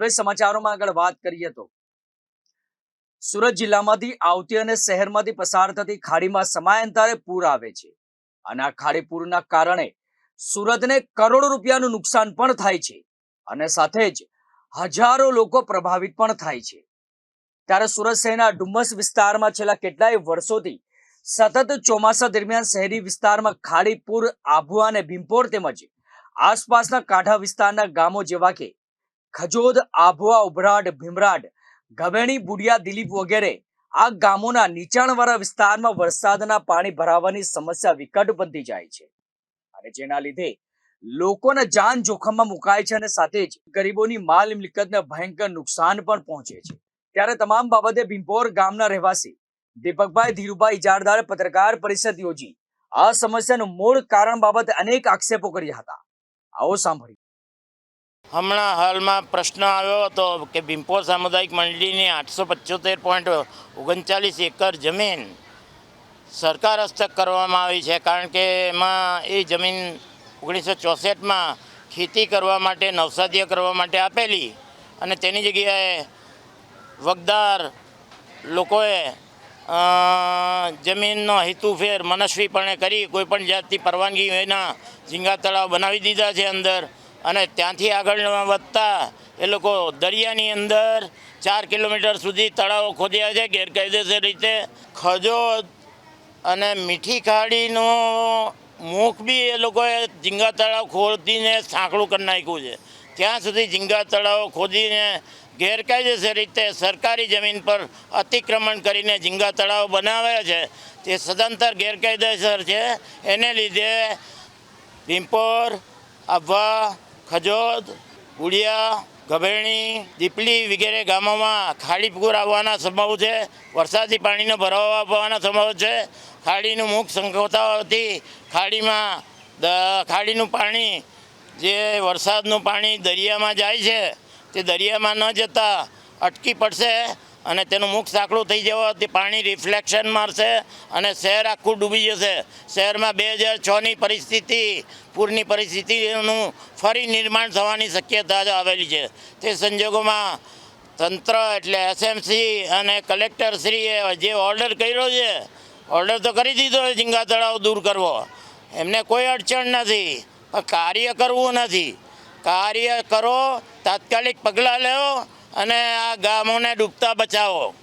હવે સમાચારોમાં આગળ વાત કરીએ તો સુરત જિલ્લામાંથી આવતી અને શહેરમાંથી પસાર થતી ખાડીમાં સમયાંતરે પૂર આવે છે. અને આ ખાડી પૂરના કારણે સુરતને કરોડો રૂપિયાનું નુકસાન પણ થાય છે અને સાથે જ હજારો લોકો પ્રભાવિત પણ થાય છે. ત્યારે સુરત શહેરના ડુમ્મસ વિસ્તારમાં છેલ્લા કેટલાય વર્ષોથી સતત ચોમાસા દરમિયાન શહેરી વિસ્તારમાં ખાડી પૂર, આભુઆ અને ભીમપોર તેમજ આસપાસના કાંઠા વિસ્તારના ગામો જેવા કે ખજોદ, આભવા, ઉભરાડ, ભીમરાડ, ગવેણી, બુડિયા, દિલીપ વગેરે આ ગામોના નીચાણવાળા વિસ્તારમાં વરસાદના પાણી ભરાવાની સમસ્યા વિકટ બનતી જાય છે. અને જેના લીધે લોકોના જાન જોખમમાં મુકાય છે અને સાથે જ ગરીબોની માલ મિલકતને ભયંકર નુકસાન પણ પહોંચે છે. ત્યારે તમામ બાબતે ભીમપોર ગામના રહેવાસી દીપકભાઈ ધીરુભાઈ ઇજારદારે પત્રકાર પરિષદ યોજી આ સમસ્યાનું મૂળ કારણ બાબતે અનેક આક્ષેપો કર્યા હતા. આવો સાંભળીએ. હમણાં હાલમાં પ્રશ્ન આવ્યો હતો કે ભીમપોર સામુદાયિક મંડળીની આઠસો પચોતેર પોઈન્ટ ઓગણચાલીસ એકર જમીન સરકાર હસ્તક કરવામાં આવી છે. કારણ કે એમાં એ જમીન ઓગણીસો ચોસઠમાં ખેતી કરવા માટે નવસાદીય કરવા માટે આપેલી અને તેની જગ્યાએ વગદાર લોકોએ જમીનનો હેતુફેર મનસ્વીપણે કરી કોઈપણ જાતની પરવાનગી વિના ઝીંગા તળાવ બનાવી દીધા છે અંદર. અને ત્યાંથી આગળ વધતા એ લોકો દરિયાની અંદર ચાર કિલોમીટર સુધી તળાવો ખોદ્યા છે, ગેરકાયદેસર રીતે. ખજોદ અને મીઠી ખાડીનો મુખ બી એ લોકોએ ઝીંગા તળાવ ખોદીને સાંકડું કરી નાખ્યું છે. ત્યાં સુધી ઝીંગા તળાવો ખોદીને ગેરકાયદેસર રીતે સરકારી જમીન પર અતિક્રમણ કરીને ઝીંગા તળાવ બનાવ્યા છે. તે સદંતર ગેરકાયદેસર છે. એને લીધે પિંપોર આભા ખજોદ ઉડિયા ગભેણી, દીપલી વગેરે ગામોમાં ખાડી પૂર આવવાના સંભવ છે. વરસાદી પાણીનો ભરાવો આવવાના સંભવ છે. ખાડીનું મુખ સંકોચાવાથી ખાડીમાં ખાડીનું પાણી જે વરસાદનું પાણી દરિયામાં જાય છે, તે દરિયામાં ન જતાં અટકી પડશે. અને તેનું મુખ સાંકડું થઈ જવાથી પાણી રિફ્લેક્શન મારશે અને શહેર આખું ડૂબી જશે. શહેરમાં બે હજાર છની પરિસ્થિતિ, પૂરની પરિસ્થિતિનું ફરી નિર્માણ થવાની શક્યતા જ આવેલી છે. તે સંજોગોમાં તંત્ર એટલે એસએમસી અને કલેક્ટરશ્રીએ જે ઓર્ડર કર્યો છે ઓર્ડર તો કરી દીધો છે ઝીંગા તળાવ દૂર કરવો. એમને કોઈ અડચણ નથી, પણ કાર્ય કરવું નથી. કાર્ય કરો, તાત્કાલિક પગલાં લેવો અને આ ગામોને ડૂબતા બચાવો.